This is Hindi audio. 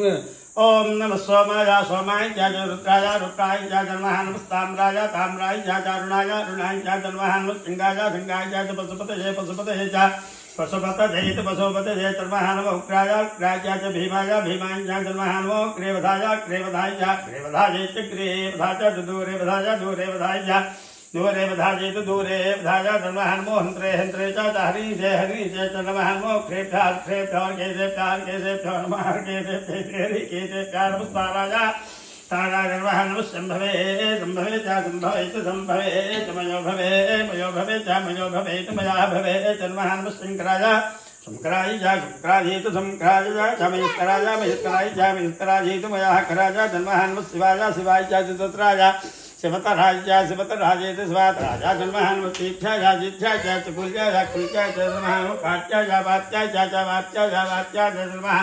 ओम नमः सोमाय सोमाय जय जय रुद्राय रुद्राय जय जन्मः नमस्ताम्राय ताम्राय जय चारुणाय अरुणाय जय जन्मः नमस्सिंहाय सिंहाय जय पशुपतये पशुपतये च। पशुपतये च पशुपतये जन्मः नमः उग्राय उग्राय च, भीमाय भीमाय जय जन्मः नमो क्रेवधाय क्रेवधाय च क्रेवधाय च क्रेवधाय च दूरेवधाय दूरेवधाय च। दूरे वधाजेत, दूरे वधाज नमः नमो हन्त्रे हन्त्रे च हरि जय हरि जय च नमः नमो क्रेभ्याः क्रेभ्यः के देभ्याः के देभ्यो नमः के देभ्ये हरि के देभ्यः नमस्ताराय ताराय नमः नमः शम्भवे शम्भवे च शम्भवे च शम्भवे च, मयो भवे मयो भवे, च, मयो भवे, च, मया भवे च नमः नमः शङ्कराय शङ्कराय च शङ्कराजेत शङ्कराय च मयुत्कराय मयुत्कराय च मयुत्कराजेत मया कराय जन्मः नमः शिवाय शिवाय च चतुत्राय शिवतराजा शिवतराजेत शिवातराजा जन्महान्वतीभ्याया जिथ्याया च कुल्याया कुल्या च कात्याया वात्याया च वात्याया वात्या च जन्मः नमः